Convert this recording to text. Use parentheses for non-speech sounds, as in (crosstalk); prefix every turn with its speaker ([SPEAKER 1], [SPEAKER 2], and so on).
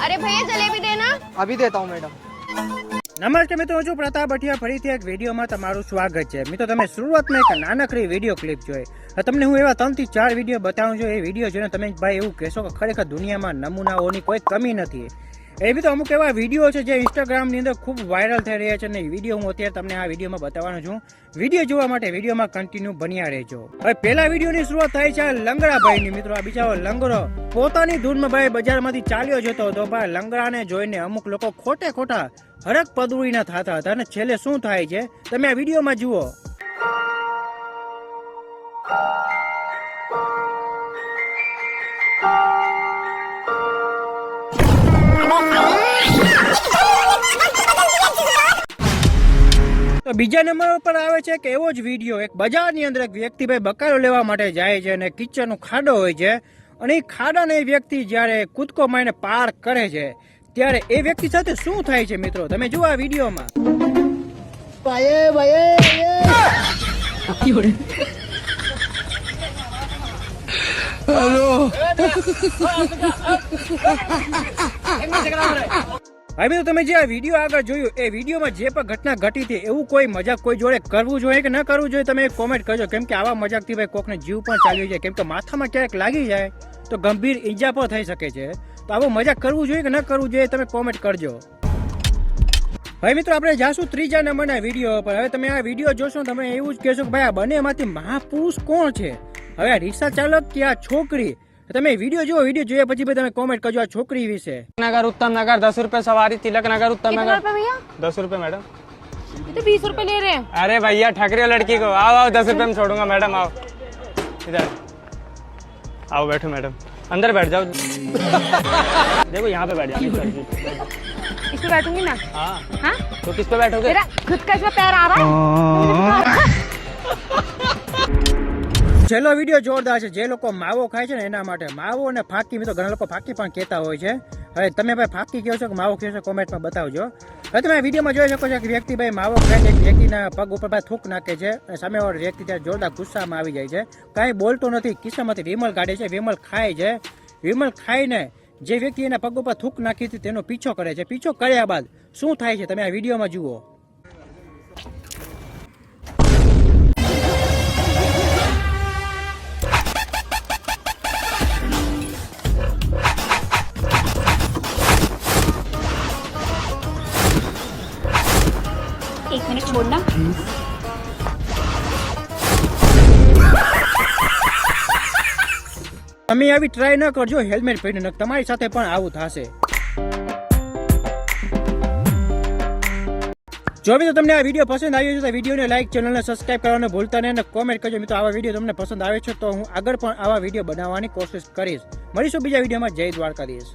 [SPEAKER 1] अरे भैया जलेबी देना
[SPEAKER 2] अभी देता हूँ मैडम
[SPEAKER 3] નમસ્તે મિત્રો હું છું પ્રતાપ ભટિયા ફરીથી એક વિડીયોમાં તમારું સ્વાગત છે મિત્રો તમે શરૂઆતમાં એક નાનકડી વિડીયો ક્લિપ જોઈ હવે તમને હું એવા ત્રણથી ચાર વિડીયો બતાવું છું એ વિડીયો જોઈને તમે ભાઈ એવું કહેશો કે ખરેખર દુનિયામાં નમૂનાઓની કોઈ કમી નથી એવી તો અમુક એવા વીડિયો છે જે ઇન્સ્ટાગ્રામની અંદર ખૂબ વાયરલ થઈ રહ્યા છે અને વીડિયો હું અત્યારે તમને આ વિડીયોમાં બતાવવાનો છું. વીડિયો જોવા માટે વિડીયોમાં કન્ટિન્યુ બન્યા રહેજો. હવે પહેલા વિડીયોની શરૂઆત થાય છે લંગડાભાઈ લંગડાભાઈની. મિત્રો, આ બિચારો લંગડો પોતાની ધૂનમાં ભાઈ બજારમાંથી ચાલ્યો જતો હતો. ભાઈ લંગડાને જોઈને અમુક લોકો ખોટે ખોટા હરક પદુરીના થતા હતા. અને છેલ્લે શું થાય છે? તમે આ વિડીયોમાં જુઓ. બીજા નંબર ઉપર આવે છે કે એવો જ વીડિયો એક બજારની અંદર એક વ્યક્તિ ભાઈ બકાલો લેવા માટે જાય છે અને કિચનનો ખાડો હોય છે. અને એ ખાડાને એ વ્યક્તિ જ્યારે કૂદકો મારીને પાર કરે છે ત્યારે એ વ્યક્તિ સાથે શું થાય છે મિત્રો? તમે જુઓ આ વિડીયોમાં (laughs) હવે તો તમે જે આ વીડિયો આગળ જોયું, એ વિડીયોમાં જે પણ ઘટના ઘટી હતી, એવું કોઈ મજાક કોઈ જોડે કરવું જોઈએ કે ન કરવું જોઈએ, તમે કોમેન્ટ કરજો. કેમ કે આવા મજાકથી ભાઈ કોકને જીવ પણ ચાલ્યો જાય. કેમ કે માથામાં ક્યારેક લાગી જાય, તો ગંભીર ઈજા પણ થઈ શકે છે. તો આવું મજાક કરવું જોઈએ કે ન કરવું જોઈએ, તમે કોમેન્ટ કરજો. ભાઈ, મિત્રો, આપણે જાશું ત્રીજા નંબરના વીડિયો પર. હવે તમે આ વીડિયો જોશો તમે એવું જ કહેશો કે ભાઈ, આ બંનેમાંથી મહાપુરુષ કોણ છે? હવે આ રિક્ષા ચાલક કે આ છોકરી? તમે વિડીયો જુઓ વિડીયો જોયા પછી ભાઈ તમે કોમેન્ટ કરજો આ છોકરી વિશે
[SPEAKER 2] नगर उत्तम नगर दस रुपए सवारी तिलक नगर उत्तम
[SPEAKER 1] कितना
[SPEAKER 2] नगर
[SPEAKER 1] रुपए भैया
[SPEAKER 2] दस रुपए मैडम
[SPEAKER 1] ये तो बीस रुपए ले रहे हैं
[SPEAKER 2] अरे भैया ठग रही हो लड़की को आओ आओ दस रुपए में छोड़ूंगा मैडम आओ इधर आओ बैठो मैडम अंदर बैठ जाओ देखो यहाँ पे बैठ जाओ इस सीट पे बैठ जाओ।
[SPEAKER 1] इस पे बैठूंगी ना
[SPEAKER 2] हाँ
[SPEAKER 1] हाँ
[SPEAKER 2] तो किस पे बैठोगे
[SPEAKER 1] मेरा खुद का इसमें पैर आ रहा है
[SPEAKER 3] છેલ્લો વીડિયો જોરદાર છે. જે લોકો માવો ખાય છે ને એના માટે માવો અને ફાકી, મિત્રો, ઘણા લોકો ફાકી પણ કહેતા હોય છે. હવે તમે ભાઈ ફાકી કહો છો કે માવો કહો છો, કોમેન્ટમાં બતાવજો. હવે તમે વિડીયોમાં જોઈ શકો છો કે વ્યક્તિ ભાઈ માવો ખાય છે વ્યક્તિના પગ ઉપર ભાઈ થૂક નાખે છે અને સામેવાળો વ્યક્તિ ત્યારે જોરદાર ગુસ્સામાં આવી જાય છે. કાંઈ બોલતો નથી, કિસ્સામાંથી વિમલ કાઢે છે, વિમલ ખાય છે. વિમલ ખાઈને જે વ્યક્તિ એના પગ ઉપર થૂક નાખી હતી તેનો પીછો કરે છે. પીછો કર્યા બાદ શું થાય છે? તમે આ વિડીયોમાં જુઓ.
[SPEAKER 1] एक मिनट छोड़ना
[SPEAKER 3] તમે આવી ટ્રાય ન કરજો હેલ્મેટ પહેરીને નકર તમારી સાથે પણ આવું થશે જો મિત્રો તમને આ વિડીયો પસંદ આવ્યો છે તો વિડીયોને લાઈક ચેનલને સબસ્ક્રાઇબ કરવાનું ભૂલતા નહીં અને કોમેન્ટ કરજો મિત્રો આવા વિડીયો તમને પસંદ આવે છે તો હું આગળ પણ આવા વિડીયો બનાવવાની કોશિશ કરીશ મળીશું બીજા વિડીયોમાં જય દ્વારકાધીશ